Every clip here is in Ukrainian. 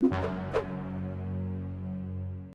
you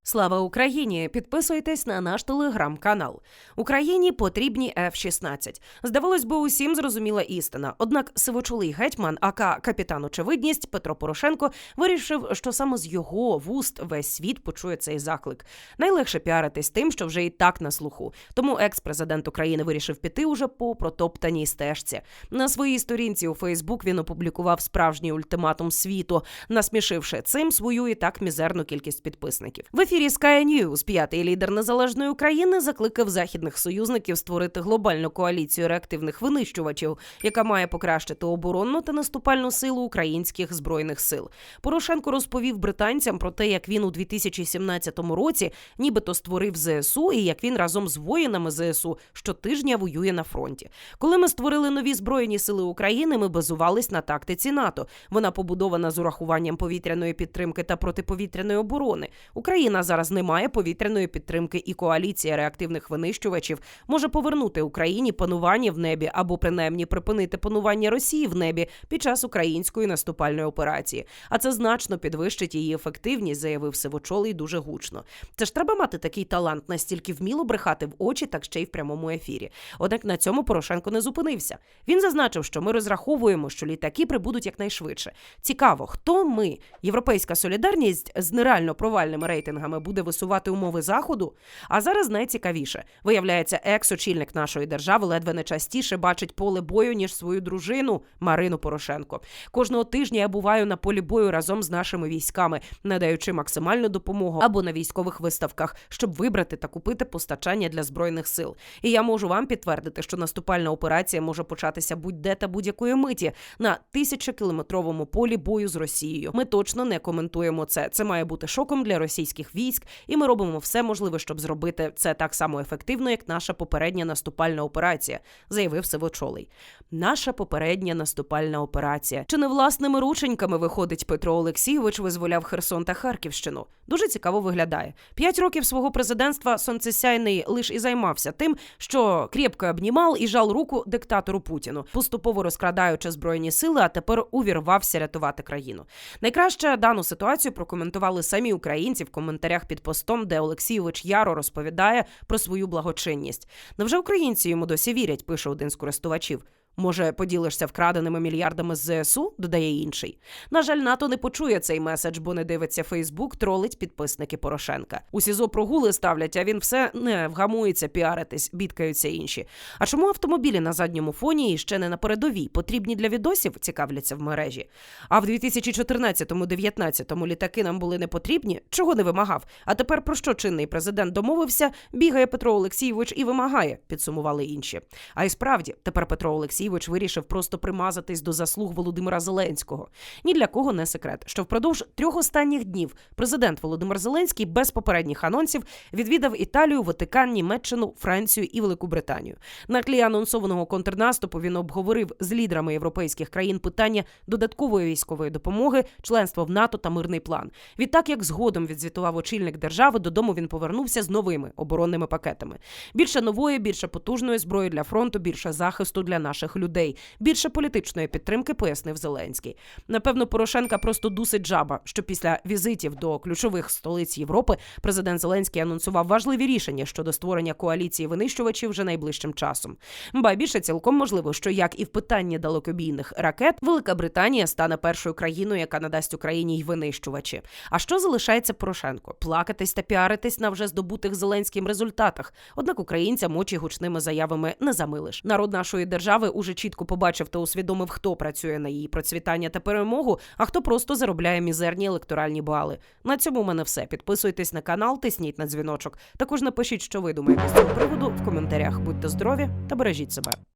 Слава Україні! Підписуйтесь на наш телеграм-канал. Україні потрібні F-16. Здавалось би, усім зрозуміла істина. Однак сивочолий гетьман, ака капітан очевидність Петро Порошенко, вирішив, що саме з його вуст весь світ почує цей заклик. Найлегше піаритись тим, що вже і так на слуху. Тому екс-президент України вирішив піти уже по протоптаній стежці. На своїй сторінці у Фейсбук він опублікував справжній ультиматум світу, насмішивши цим свою і так мізерну кількість підписників. В ефірі Sky News п'ятий лідер незалежної України закликав західних союзників створити глобальну коаліцію реактивних винищувачів, яка має покращити оборонну та наступальну силу українських збройних сил. Порошенко розповів британцям про те, як він у 2017 році нібито створив ЗСУ, і як він разом з воїнами ЗСУ щотижня воює на фронті. Коли ми створили нові збройні сили України, ми базувались на тактиці НАТО. Вона побудована з урахуванням повітряної підтримки та протиповітряної оборони. Україна зараз не має повітряної підтримки, і коаліція реактивних винищувачів може повернути Україні панування в небі або принаймні припинити панування Росії в небі під час української наступальної операції. А це значно підвищить її ефективність, заявив Сивочолий дуже гучно. Це ж треба мати такий талант, настільки вміло брехати в очі, так ще й в прямому ефірі. Однак на цьому Порошенко не зупинився. Він зазначив, що ми розраховуємо, що літаки прибудуть якнайшвидше. Цікаво, хто ми, європейська солідарність з нереально провальними рейтингами, буде висувати умови заходу. А зараз найцікавіше виявляється, екс-очільник нашої держави ледве не частіше бачить поле бою ніж свою дружину Марину Порошенко. Кожного тижня я буваю на полі бою разом з нашими військами, надаючи максимальну допомогу або на військових виставках, щоб вибрати та купити постачання для збройних сил. І я можу вам підтвердити, що наступальна операція може початися будь-де та будь-якої миті на тисячокілометровому полі бою з Росією. Ми точно не коментуємо це. Це має бути шоком для російських військ, і ми робимо все можливе, щоб зробити це так само ефективно, як наша попередня наступальна операція, заявив Сивочолий. Наша попередня наступальна операція. Чи не власними рученьками виходить Петро Олексійович, визволяв Херсон та Харківщину? Дуже цікаво виглядає. П'ять років свого президентства сонцесяйний лиш і займався тим, що крепко обнімав і жал руку диктатору Путіну, поступово розкрадаючи збройні сили, а тепер увірвався рятувати країну. Найкраще дану ситуацію прокоментували самі українці в коментарях під постом, де Олексійович Яро розповідає про свою благочинність. Невже українці йому досі вірять? пише один з користувачів. Може, поділишся вкраденими мільярдами з ЗСУ, додає інший. На жаль, НАТО не почує цей меседж, бо не дивиться Фейсбук, тролить підписники Порошенка. У СІЗО прогули ставлять, а він все не вгамується піаритись, бідкаються інші. А чому автомобілі на задньому фоні і ще не на передовій потрібні для відосів, цікавляться в мережі? А в 2014-19 літаки нам були не потрібні? Чого не вимагав? А тепер про що чинний президент домовився? Бігає Петро Олексійович і вимагає, підсумували інші. А й справді, тепер Петро Олексійович вирішив просто примазатись до заслуг Володимира Зеленського. Ні для кого не секрет, що впродовж трьох останніх днів президент Володимир Зеленський без попередніх анонсів відвідав Італію, Ватикан, Німеччину, Францію і Велику Британію. На тлі анонсованого контрнаступу він обговорив з лідерами європейських країн питання додаткової військової допомоги, членства в НАТО та мирний план. Відтак, як згодом відзвітував очільник держави, додому він повернувся з новими оборонними пакетами. Більше нової, більше потужної зброї для фронту, більше захисту для наших людей, більше політичної підтримки, пояснив Зеленський. Напевно, Порошенка просто дусить жаба, що після візитів до ключових столиць Європи президент Зеленський анонсував важливі рішення щодо створення коаліції винищувачів вже найближчим часом. Ба більше цілком можливо, що як і в питанні далекобійних ракет, Велика Британія стане першою країною, яка надасть Україні й винищувачі. А що залишається Порошенко? Плакатись та піаритись на вже здобутих Зеленським результатах. Однак українцям очі гучними заявами не замилиш. Народ нашої держави уже чітко побачив та усвідомив, хто працює на її процвітання та перемогу, а хто просто заробляє мізерні електоральні бали. На цьому в мене все. Підписуйтесь на канал, тисніть на дзвіночок. Також напишіть, що ви думаєте з цього приводу в коментарях. Будьте здорові та бережіть себе.